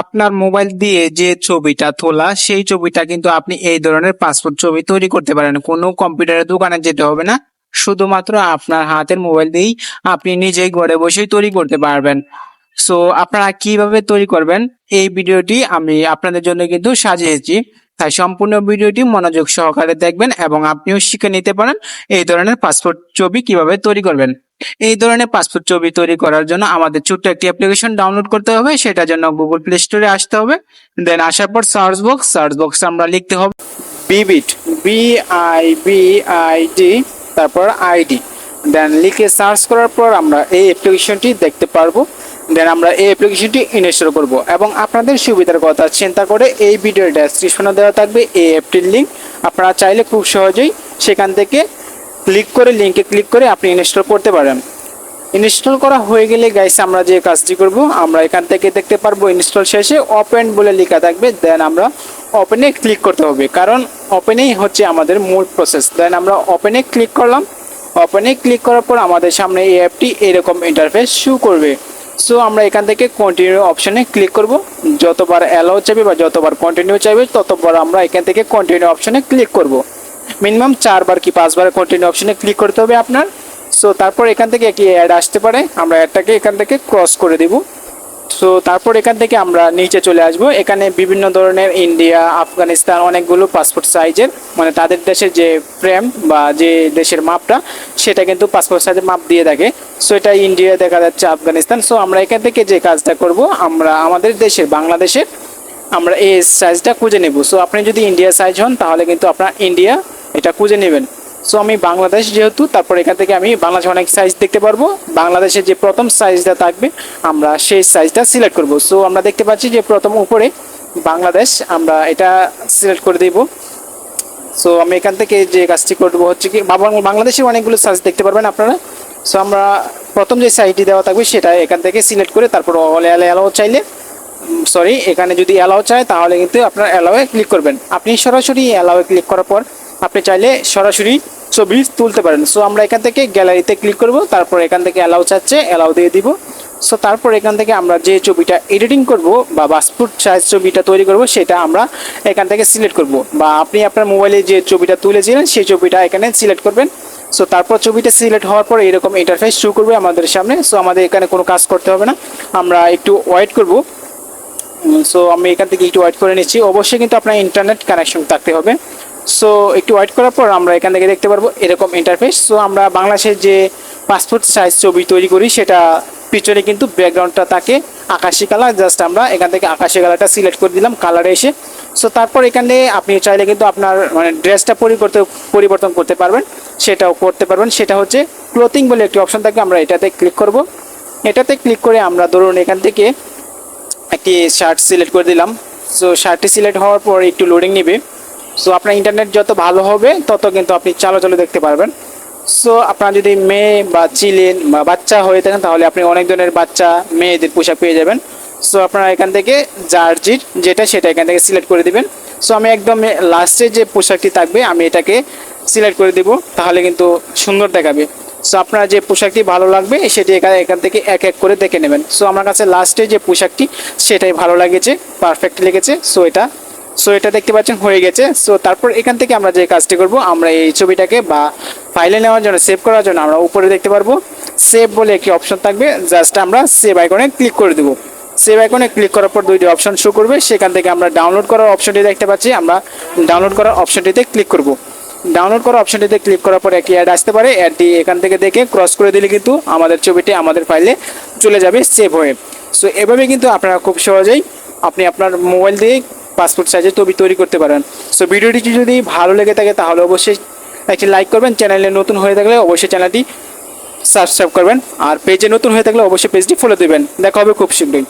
আপনার মোবাইল দিয়ে যে ছবিটা তোলা, সেই ছবিটা কিন্তু আপনি এই ধরনের পাসপোর্ট ছবি তৈরি করতে পারেন। কোনো কম্পিউটারের দোকানে যেতে হবে না। শুধুমাত্র আপনার হাতের মোবাইল দিয়েই আপনি নিজেই ঘরে বসেই তৈরি করতে পারবেন। সো আপনারা কীভাবে তৈরি করবেন? এই ভিডিওটি আমি আপনাদের জন্য কিন্তু সাজিয়েছি। তাই সম্পূর্ণ ভিডিওটি মনোযোগ সহকারে দেখবেন এবং আপনিও শিখে নিতে পারেন এই ধরনের পাসপোর্ট ছবি কীভাবে তৈরি করবেন। এই ধরনের পাসপোর্ট ছবি তৈরি করার জন্য আমাদের ছোট্ট একটি অ্যাপ্লিকেশন ডাউনলোড করতে হবে, সেটার জন্য গুগল প্লে স্টোরে আসতে হবে। দেন আসার পর সার্চ বক্স সার্চ বক্স আমরা লিখতে হবে বিবিট B I B I D তারপর আইডি দেন লিখে সার্চ করার পর আমরা এই অ্যাপ্লিকেশনটি দেখতে পারব। দেন আমরা এই অ্যাপ্লিকেশনটি ইনস্টল করব এবং আপনাদের সুবিধার কথা চিন্তা করে এই ভিডিওর ডেসক্রিপশনে দেওয়া থাকবে, এই অ্যাপটির লিঙ্ক আপনারা চাইলে খুব সহজেই সেখান থেকে ক্লিক করে লিঙ্কে ক্লিক করে আপনি ইনস্টল করতে পারেন। ইনস্টল করা হয়ে গেলে গাইস আমরা যে কাজটি করব, আমরা এখান থেকে দেখতে পারব ইনস্টল শেষে ওপেন বলে লেখা থাকবে। দেন আমরা ওপেনে ক্লিক করতে হবে, কারণ ওপেনেই হচ্ছে আমাদের মূল প্রসেস দেন আমরা ওপেনে ক্লিক করলাম ওপেনে ক্লিক করার পর আমাদের সামনে এই অ্যাপটি এরকম ইন্টারফেস শু করবে। সো আমরা এখান থেকে কন্টিনিউ অপশানে ক্লিক করব। যতবার অ্যালাউ চাইবে বা যতবার কন্টিনিউ চাইবে, ততবার আমরা এখান থেকে কন্টিনিউ অপশানে ক্লিক করব। মিনিমাম চারবার কি পাঁচবার কন্টিনিউ অপশানে ক্লিক করতে হবে আপনার। সো তারপর এখান থেকে একটি অ্যাড আসতে পারে। আমরা অ্যাডটাকে এখান থেকে ক্রস করে দিব। সো তারপর এখান থেকে আমরা নিচে চলে আসব। এখানে বিভিন্ন ধরনের ইন্ডিয়া আফগানিস্তান অনেকগুলো পাসপোর্ট সাইজের মানে তাদের দেশের যে ফ্রেম বা যে দেশের মাপটা, সেটা কিন্তু পাসপোর্ট সাইজের মাপ দিয়ে থাকে। সো এটা ইন্ডিয়া দেখা যাচ্ছে আফগানিস্তান সো আমরা এখান থেকে যে কাজটা করব, আমরা আমাদের দেশের, বাংলাদেশের, আমরা এই সাইজটা খুঁজে নেব। সো আপনি যদি ইন্ডিয়া সাইজ হন, তাহলে কিন্তু আপনার ইন্ডিয়া এটা খুঁজে নেবেন। সো আমি বাংলাদেশ যেহেতু, তারপর এখান থেকে আমি বাংলাদেশে অনেক সাইজ দেখতে পারব। বাংলাদেশের যে প্রথম সাইজটা থাকবে, আমরা সেই সাইজটা সিলেক্ট করব। সো আমরা দেখতে পাচ্ছি যে প্রথম উপরে বাংলাদেশ, আমরা এটা সিলেক্ট করে দেব। সো আমি এখান থেকে যে কাজটি করব হচ্ছে কি বাংলাদেশে অনেকগুলো সাইজ দেখতে পারবেন আপনারা। সো আমরা প্রথম যে সাইজটি দেওয়া থাকবে, সেটা এখান থেকে সিলেক্ট করে তারপর অল অ্যালাও চাইলে সরি এখানে যদি অ্যালাও চায়, তাহলে কিন্তু আপনার অ্যালাওয়ে ক্লিক করবেন। আপনি সরাসরি অ্যালাওয়ে ক্লিক করার পর আপনি চাইলে সরাসরি ছবি তুলতে পারেন। সো আমরা এখান থেকে গ্যালারিতে ক্লিক করব, তারপর এখান থেকে অ্যালাউ চাচ্ছে অ্যালাউ দিয়ে দিব। সো তারপর এখান থেকে আমরা যে ছবিটা এডিটিং করব বা পাসপোর্ট সাইজ ছবিটা তৈরি করব, সেটা আমরা এখান থেকে সিলেক্ট করব। বা আপনি আপনার মোবাইলে যে ছবিটা তুলেছিলেন, সেই ছবিটা এখানে সিলেক্ট করবেন। সো তারপর ছবিটা সিলেক্ট হওয়ার পর এরকম ইন্টারফেস শুরু করবে আমাদের সামনে। সো আমাদের এখানে কোনো কাজ করতে হবে না। আমরা একটু ওয়েট করব। সো আমি এখান থেকে একটু ওয়েট করে নিচ্ছি। অবশ্যই কিন্তু আপনার ইন্টারনেট কানেকশন থাকতে হবে। সো একটু ওয়েট করার পর আমরা এখান থেকে দেখতে পারব এরকম ইন্টারফেস সো আমরা বাংলাদেশের যে পাসপোর্ট সাইজ ছবি তৈরি করি, সেটা পিছনে কিন্তু ব্যাকগ্রাউন্ডটা থাকে আকাশি কালার জাস্ট আমরা এখান থেকে আকাশি কালারটা সিলেক্ট করে দিলাম কালারে এসে। সো তারপর এখানে আপনি চাইলে কিন্তু আপনার মানে ড্রেসটা পরিবর্তন পরিবর্তন করতে পারবেন, সেটাও করতে পারবেন। সেটা হচ্ছে ক্লোথিং বলে একটি অপশন থাকে, আমরা এটাতে ক্লিক করব। এটাতে ক্লিক করে আমরা ধরুন এখান থেকে একটি শার্ট সিলেক্ট করে দিলাম। সো শার্টটি সিলেক্ট হওয়ার পর একটু লোডিং নেবে। সো আপনার ইন্টারনেট যত ভালো হবে, তত কিন্তু আপনি চালো চালো দেখতে পারবেন। সো আপনার যদি মেয়ে বা চিলেন বা বাচ্চা হয়ে থাকেন, তাহলে আপনি অনেক ধরনের বাচ্চা, মেয়েদের পোশাক পেয়ে যাবেন। সো আপনারা এখান থেকে জার্জির যেটা, সেটা এখান থেকে সিলেক্ট করে দিবেন। সো আমি একদম লাস্টে যে পোশাকটি থাকবে, আমি এটাকে সিলেক্ট করে দিব, তাহলে কিন্তু সুন্দর দেখাবে। সো আপনার যে পোশাকটি ভালো লাগবে, সেটি এখানে, এখান থেকে এক এক করে দেখে নেবেন। সো আমার কাছে লাস্টে যে পোশাকটি, সেটাই ভালো লাগেছে পারফেক্ট লেগেছে। সো এটা সো এটা দেখতে পাচ্ছেন, হয়ে গেছে। সো তারপর এখান থেকে আমরা যে কাজটি করব, আমরা এই ছবিটাকে বা ফাইলে নেওয়ার জন্য সেভ করার জন্য আমরা উপরে দেখতে পারব। সেভ বলে একটি অপশন থাকবে। জাস্ট আমরা সেভ আইকনে ক্লিক করে দেবো। সেভ আইকনে ক্লিক করার পর দুইটি অপশন শো করবে। সেখান থেকে আমরা ডাউনলোড করার অপশনটি দেখতে পাচ্ছি। আমরা ডাউনলোড করার অপশনটিতে ক্লিক করব। ডাউনলোড করার অপশনটিতে ক্লিক করার পর একটি অ্যাড আসতে পারে। অ্যাডটি এখান থেকে দেখে ক্রস করে দিলে কিন্তু আমাদের ছবিটি আমাদের ফাইলে চলে যাবে সেভ হয়ে। সো এভাবে কিন্তু আপনারা খুব সহজেই আপনি আপনার মোবাইল দিয়ে পাসপোর্ট সাইজের ছবি তৈরি করতে পারেন। সো ভিডিওটি যদি ভালো লেগে থাকে, তাহলে অবশ্যই একটি লাইক করবেন। চ্যানেলে নতুন হয়ে থাকলে অবশ্যই চ্যানেলটি সাবস্ক্রাইব করবেন। আর পেজে নতুন হয়ে থাকলে অবশ্যই পেজটি ফলো দেবেন। দেখা হবে খুব শীঘ্রই।